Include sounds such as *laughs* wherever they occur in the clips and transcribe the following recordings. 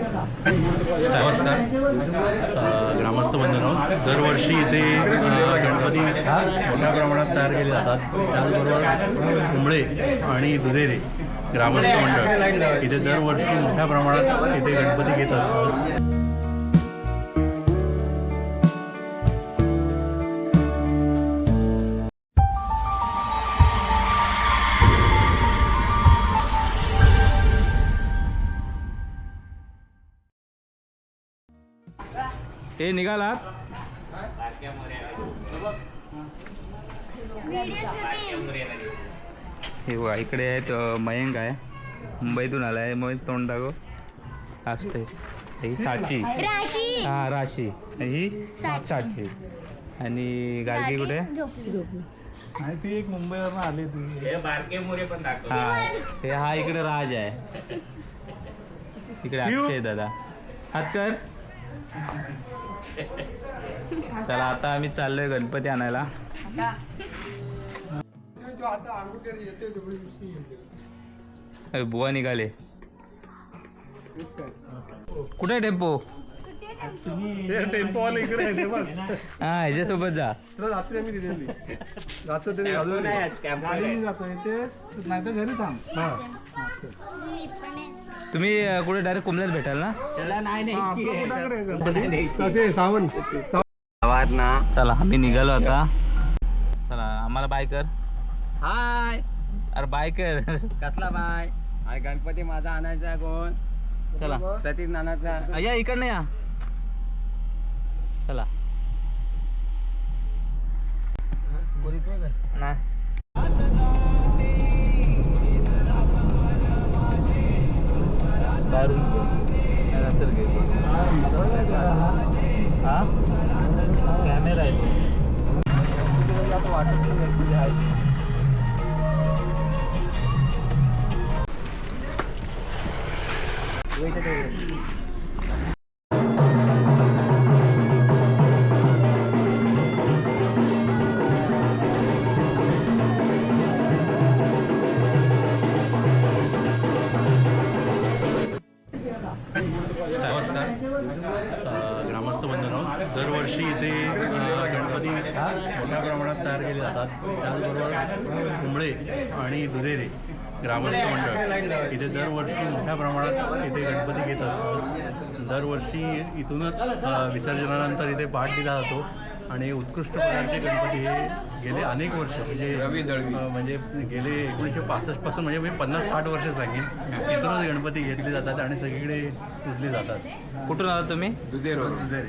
नमस्कार. ग्रामस्थ बंधनो दरवर्षी इथे गणपती मोठ्या प्रमाणात तयार केले जातात. त्याचबरोबर कुंबळे आणि दुधेरे ग्रामस्थ मंडळ इथे दरवर्षी मोठ्या प्रमाणात इथे गणपती घेत असतात. हे निघालात. हे बघा इकडे आहेत मयंक आहे. मुंबईतून आला आहे मग तोंड दाखव. असते ही साची. राशी. हा राशी. ही साची. आणि गाडगी कुठे? आणि ती एक मुंबईवरून आली ती. हा हे हा इकडे राज आहे. इकडे अक्षय दादा. हात कर *laughs* चला आता आम्ही चाललोय गणपती आणायला. अरे बुवा निघाले. कुठे टेम्पो? टेम्पोवाला इकडे हा ह्याच्यासोबत जा. रात्री आम्ही दिलेली रात्र तरी अजून तुम्ही अ, कुठे डायरेक्ट कुमल्यात भेटाल ना? सावंत. चला आम्ही निघालो आता. चला आम्हाला बाय कर. हाय. अरे बाय कर. कसला बाय हाय गणपती माझा आणायचा कोण? चला. सतीश नानाचा. या इकडनं या. चला. नाही. नंतर गेलो हा कॅमेरा आहे तो. आता वाटत नाही गणपती आहे. नमस्कार मोठ्या प्रमाणात तयार केले जातात. त्याचबरोबर कुंबळे आणि दुधेरे ग्रामस्थ मंडळ इथे दरवर्षी मोठ्या प्रमाणात इथे गणपती घेत असतात. दरवर्षी इथूनच विसर्जनानंतर इथे पाठ दिला जातो आणि उत्कृष्ट प्रकारचे गणपती हे गेले अनेक वर्ष. म्हणजे म्हणजे गेले एकोणीसशे पासष्टपासून म्हणजे मी पन्नास साठ वर्ष सांगेन. इथूनच गणपती घेतले जातात आणि सगळीकडे पूजले जातात. कुठून आला तुम्ही? दुधेरे.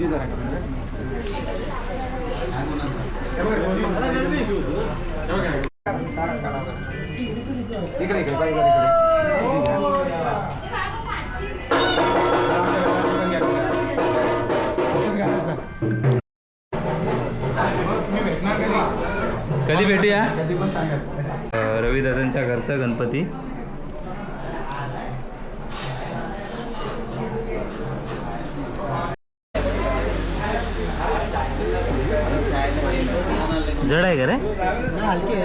जरा इकडे इकडे बाई, कधी भेटूया? रवी दादांच्या घरचा गणपती. जड आहे का रे? हलके.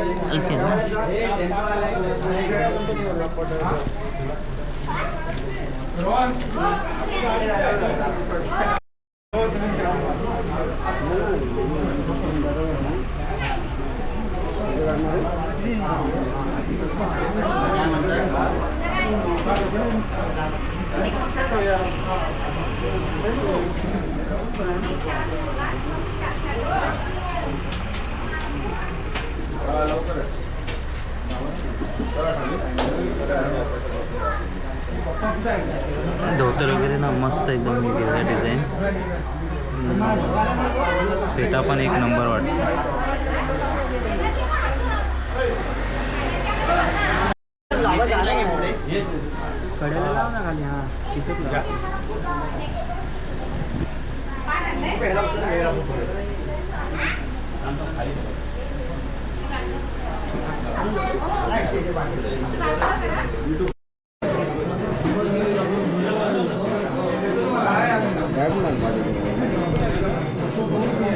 धोतर वगैरे ना मस्त एकदम मी केलं डिझाईन फेटा पण एक नंबर वाटतो.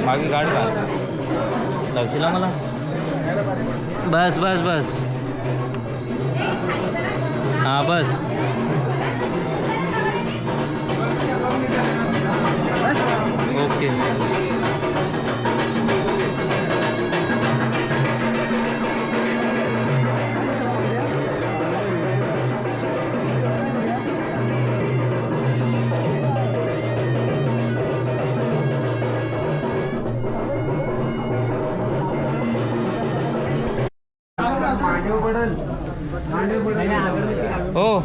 मागे गाड का? लावशील मला? बस बस बस. हां बस. ओके. हो.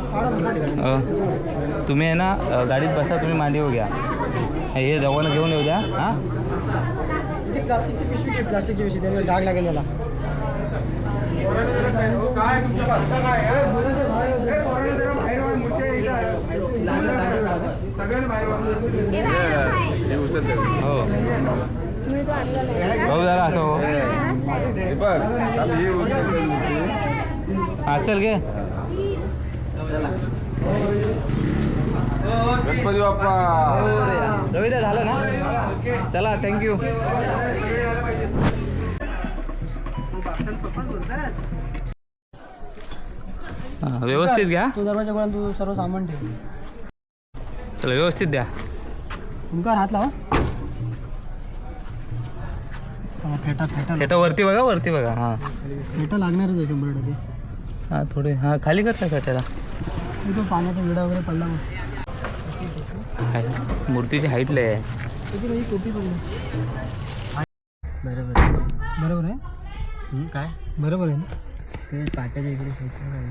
तुम्ही आहे ना गाडीत बसा तुम्ही मांडीवर घ्या. हे दवानं घेऊन येऊ द्या हां? प्लास्टिकची पिशवी घे प्लास्टिकची पिशवी त्याने डाग लागेल त्याला. हो. हो जरा असं हो. हा चल घे गणपती बाप्पा. रविदा झालं ना? चला थँक्यू व्यवस्थित घ्या. तू दरवाजा गोळा तू सर्व सामान ठेव. चला व्यवस्थित द्या. तुमका हात लावा हा, फेटा फेटा फेटा वरती बघा वरती बघा हां. फेटा लागणारच आहे शंभर टक्के. हां थोडे हां खाली करता फेट्याला. तो पाण्याचा विडा वगैरे पडला मग काय? मूर्तीची हाईट लय आहे. किती कोपी पडली बरोबर बरोबर आहे? काय? बरोबर आहे ना? ते पाट्याच्या इकडे आहे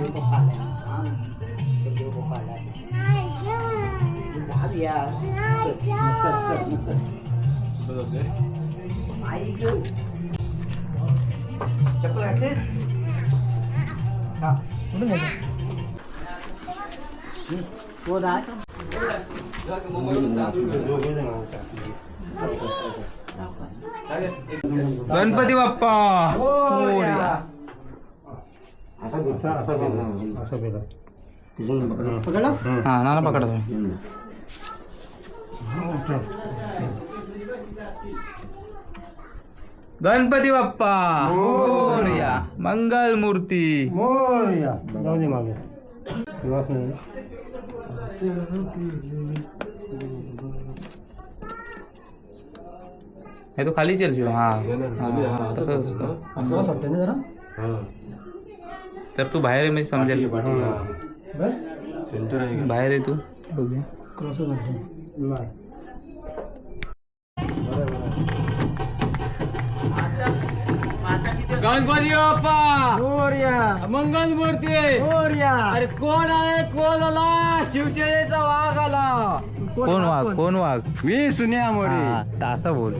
नाव ना गणपती बाप्पा पकडला हा नाना पकडा तुम्ही गणपती बाप्पा मोरया मंगल मूर्ती मोरया जाऊ दे मागे हे तो खाली चल शिव हा हा, तसंच असतं. असं वाटतं ना जरा तर तू बाहेर आहे म्हणजे समजेल. बस. सेंटर आहे बाहेर आहे तू. बघूया गणपती बाप्पा मंगल मूर्ती अरे कोण आहे? कोण आला? शिवसेनेचा वाघ आला. कोण वाघ? कोण? वाघ? मी सुन्या मोरे. असं बोल